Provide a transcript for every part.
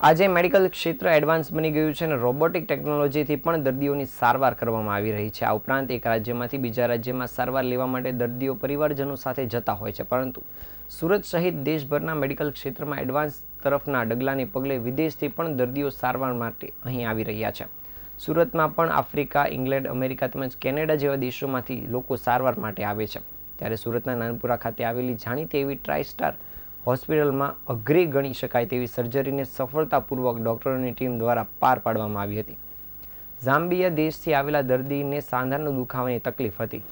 આજે મેડિકલ ક્ષેત્ર એડવાન્સ બની ગયું છે અને રોબોટિક ટેકનોલોજીથી પણ દર્દીઓની સારવાર કરવામાં આવી રહી છે. આ ઉપરાંત એક રાજ્યમાંથી બીજા રાજ્યમાં સારવાર લેવા માટે દર્દીઓ પરિવારજનો સાથે જતા હોય છે. પરંતુ સુરત સહિત દેશભરના મેડિકલ ક્ષેત્રમાં એડવાન્સ તરફના ડગલાને પગલે વિદેશથી પણ દર્દીઓ સારવાર માટે અહીં આવી રહ્યા છે. સુરતમાં પણ આફ્રિકા, ઇંગ્લેન્ડ, અમેરિકા તેમજ કેનેડા જેવા દેશોમાંથી લોકો સારવાર માટે આવે છે. ત્યારે સુરતના નાનપુરા ખાતે આવેલી જાણીતી એવી ટ્રાય હોસ્પિટલમાં અઘરી ગણી શકાય તેવી સર્જરીને સફળતાપૂર્વક ડૉક્ટરોની ટીમ દ્વારા પાર પાડવામાં આવી હતી. ઝામ્બિયા દેશથી આવેલા દર્દીને સાંધાનો દુખાવાની તકલીફ હતી.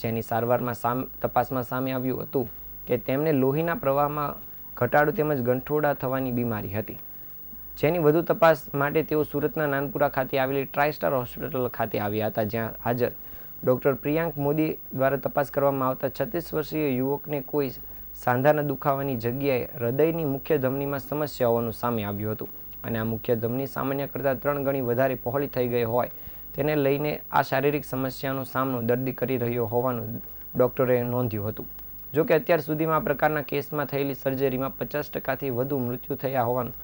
જેની સારવારમાં સામ, તપાસમાં સામે આવ્યું હતું કે તેમને લોહીના પ્રવાહમાં ઘટાડો તેમજ ગંઠોડા થવાની બીમારી હતી. જેની વધુ તપાસ માટે તેઓ સુરતના નાનપુરા ખાતે આવેલી ટ્રાયસ્ટાર હોસ્પિટલ ખાતે આવ્યા હતા, જ્યાં હાજર ડૉક્ટર પ્રિયાંક મોદી દ્વારા તપાસ કરવામાં આવતા છત્રીસ વર્ષીય યુવકને કોઈ સાંધાના દુખાવાની જગ્યાએ હૃદયની મુખ્ય ધમનીમાં સમસ્યા હોવાનું સામે આવ્યું હતું. અને આ મુખ્ય ધમની સામાન્ય કરતાં ત્રણ ગણી વધારે પહોળી થઈ ગઈ હોય, તેને લઈને આ શારીરિક સમસ્યાનો સામનો દર્દી કરી રહ્યો હોવાનું ડૉક્ટરે નોંધ્યું હતું. જો કે અત્યાર સુધીમાં આ પ્રકારના કેસમાં થયેલી સર્જરીમાં પચાસ ટકાથી વધુ મૃત્યુ થયા હોવાનું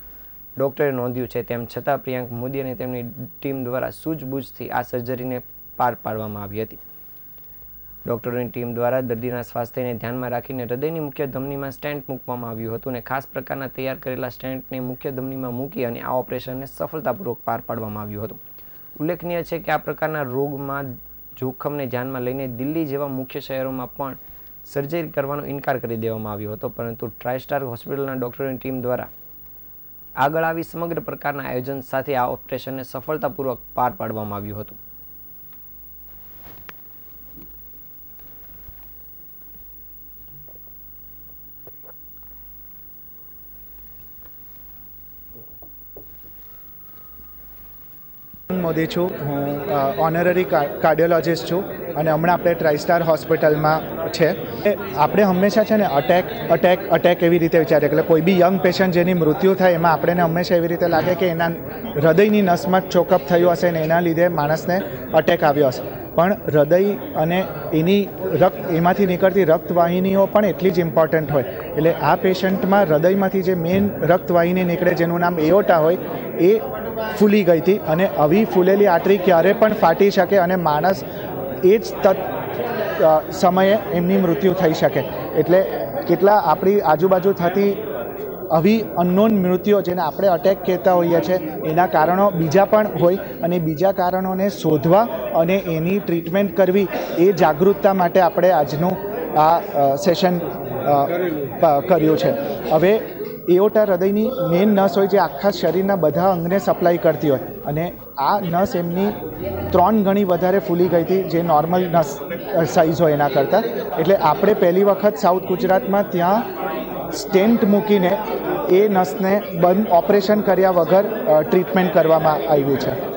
ડૉક્ટરે નોંધ્યું છે. તેમ છતાં પ્રિયાંક મોદી અને તેમની ટીમ દ્વારા સૂઝબૂઝથી આ સર્જરીને પાર પાડવામાં આવી હતી. ડૉક્ટરોની ટીમ દ્વારા દર્દીના સ્વાસ્થ્યને ધ્યાનમાં રાખીને હૃદયની મુખ્ય ધમનીમાં સ્ટેન્ટ મૂકવામાં આવ્યું હતું અને ખાસ પ્રકારના તૈયાર કરેલા સ્ટેન્ટને મુખ્ય ધમનીમાં મૂકી અને આ ઓપરેશનને સફળતાપૂર્વક પાર પાડવામાં આવ્યું હતું. ઉલ્લેખનીય છે કે આ પ્રકારના રોગમાં જોખમને ધ્યાનમાં લઈને દિલ્હી જેવા મુખ્ય શહેરોમાં પણ સર્જરી કરવાનો ઇનકાર કરી દેવામાં આવ્યો હતો, પરંતુ ટ્રાયસ્ટાર હોસ્પિટલના ડૉક્ટરોની ટીમ દ્વારા આગળ આવી સમગ્ર પ્રકારના આયોજન સાથે આ ઓપરેશનને સફળતાપૂર્વક પાર પાડવામાં આવ્યું હતું. મોદી છું. હું ઓનરરી કાર્ડિયોલોજિસ્ટ છું અને હમણાં આપણે ટ્રાઇસ્ટાર હોસ્પિટલમાં છે. આપણે હંમેશા છે ને અટેક અટેક અટેક એવી રીતે વિચારીએ. એટલે કોઈ બી યંગ પેશન્ટ જેની મૃત્યુ થાય, એમાં આપણને હંમેશા એવી રીતે લાગે કે એના હૃદયની નસમાં ચોકઅપ થયું હશે ને એના લીધે માણસને અટેક આવ્યો હશે. પણ હૃદય અને એની રક્ત, એમાંથી નીકળતી રક્તવાહિનીઓ પણ એટલી જ ઇમ્પોર્ટન્ટ હોય. એટલે આ પેશન્ટમાં હૃદયમાંથી જે મેઇન રક્તવાહિની નીકળે, જેનું નામ એઓટા હોય, એ ફૂલી ગઈ હતી અને આવી ફૂલેલી આટરી ક્યારે પણ ફાટી શકે અને માણસ એ જ તત સમયે એમની મૃત્યુ થઈ શકે. એટલે કેટલા આપણી આજુબાજુ થતી આવી અનનોન મૃત્યુઓ જેને આપણે અટેક કહેતા હોઈએ છીએ, એના કારણો બીજા પણ હોય અને બીજા કારણોને શોધવા અને એની ટ્રીટમેન્ટ કરવી એ જાગૃતતા માટે આપણે આજનું આ સેશન કર્યું છે. હવે એઓટા હૃદયની મેઇન નસ હોય જે આખા શરીરના બધા અંગને સપ્લાય કરતી હોય. અને આ નસ એમની ત્રણ ગણી વધારે ફૂલી ગઈ હતી જે નોર્મલ નસ સાઇઝ હોય એના કરતાં. એટલે આપણે પહેલી વખત સાઉથ ગુજરાતમાં ત્યાં સ્ટેન્ટ મૂકીને એ નસને બંધ ઓપરેશન કર્યા વગર ટ્રીટમેન્ટ કરવામાં આવી છે.